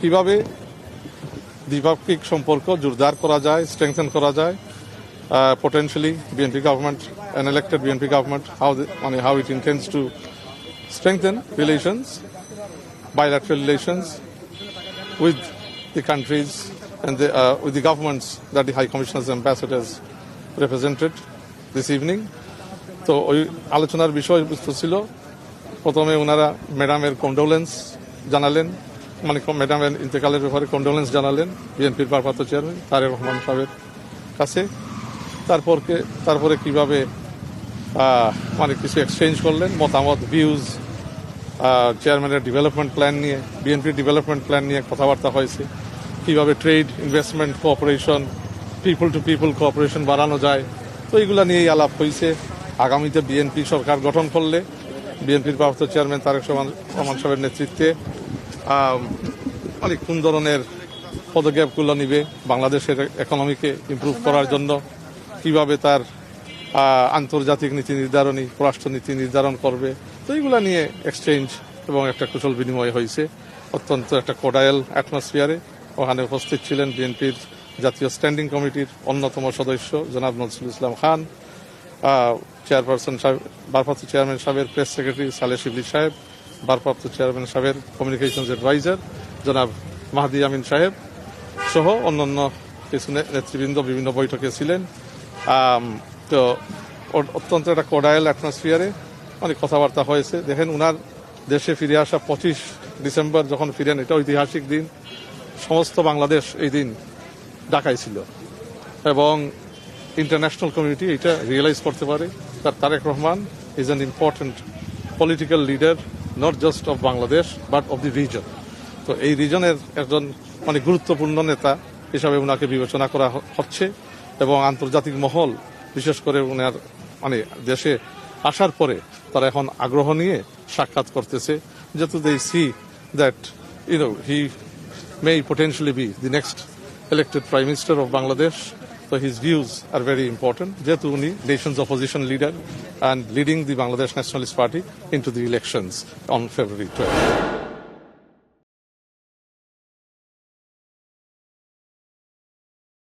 কীভাবে দ্বিপাক্ষিক সম্পর্ক জোরদার করা যায় স্ট্রেংথেন করা যায় potentially BNP government an elected BNP government how মানে how it intends to strengthen relations bilateral relations with the countries and with the governments that the high commissioners ambassadors represented this evening তো ওই আলোচনার বিষয়বস্তু ছিল। প্রথমে ওনারা ম্যাডামের condolence জানালেন। মানে ম্যাডামের ইন্তেকালের ব্যাপারে কন্ডোলেন্স জানালেন বিএনপির ভারপ্রাপ্ত চেয়ারম্যান তারেক রহমান সাহেবের কাছে। তারপরকে তারপরে কীভাবে মানে কিছু এক্সচেঞ্জ করলেন, মতামত ভিউজ চেয়ারম্যানের ডেভেলপমেন্ট প্ল্যান নিয়ে বিএনপির ডেভেলপমেন্ট প্ল্যান নিয়ে কথাবার্তা হয়েছে। কীভাবে trade investment cooperation people to people cooperation বাড়ানো যায়, তো এইগুলো নিয়েই আলাপ হয়েছে। আগামীতে বিএনপি সরকার গঠন করলে বিএনপির ভারপ্রাপ্ত চেয়ারম্যান তারেক রহমান সাহেবের নেতৃত্বে আহ, মানে কোন ধরনের পদক্ষেপগুলো নিবে বাংলাদেশের ইকোনমিকে ইমপ্রুভ করার জন্য? কীভাবে তার আন্তর্জাতিক নীতি নির্ধারণী পররাষ্ট্র নীতি নির্ধারণ করবে? তো এইগুলা নিয়ে এক্সচেঞ্জ এবং একটা কুশল বিনিময় হয়েছে। অত্যন্ত একটা কোডায়াল অ্যাটমসফিয়ারে ওখানে উপস্থিত ছিলেন বিএনপির জাতীয় স্ট্যান্ডিং কমিটির অন্যতম সদস্য জনাব নজরুল ইসলাম খান চেয়ারপারসন সাহেব ভারপ্রাপ্ত চেয়ারম্যান সাহেবের প্রেস সেক্রেটারি সালে শিবলি সাহেব ভারপ্রাপ্ত চেয়ারম্যান সাহেবের কমিউনিকেশনস অ্যাডভাইজার জনাব মাহাদি আমিন সাহেব সহ অন্যান্য কিছু নেতৃবৃন্দ বিভিন্ন বৈঠকে ছিলেন। তো অত্যন্ত একটা কোডায়াল অ্যাটমসফিয়ারে অনেক কথাবার্তা হয়েছে। দেখেন, উনার দেশে ফিরে আসা পঁচিশ ডিসেম্বর যখন ফিরেন, এটা ঐতিহাসিক দিন। সমস্ত বাংলাদেশ এই দিন ঢাকায় ছিল। এবং ইন্টারন্যাশনাল কমিউনিটি এটা রিয়েলাইজ করতে পারে। তার Tarique Rahman is an important political leader not just of Bangladesh but of the region তো এই রিজনের একজন মানে গুরুত্বপূর্ণ নেতা হিসাবে ওনাকে বিবেচনা করা হচ্ছে এবং আন্তর্জাতিক মহল, বিশেষ করে ওনার মানে দেশে আসার পরে তারা এখন আগ্রহ নিয়ে সাক্ষাৎ করতেছে যেহেতু they see that you know he may potentially be the next elected Prime Minister of Bangladesh. So his views are very important. Jetu nation's opposition leader and leading the Bangladesh Nationalist Party into the elections on February 12.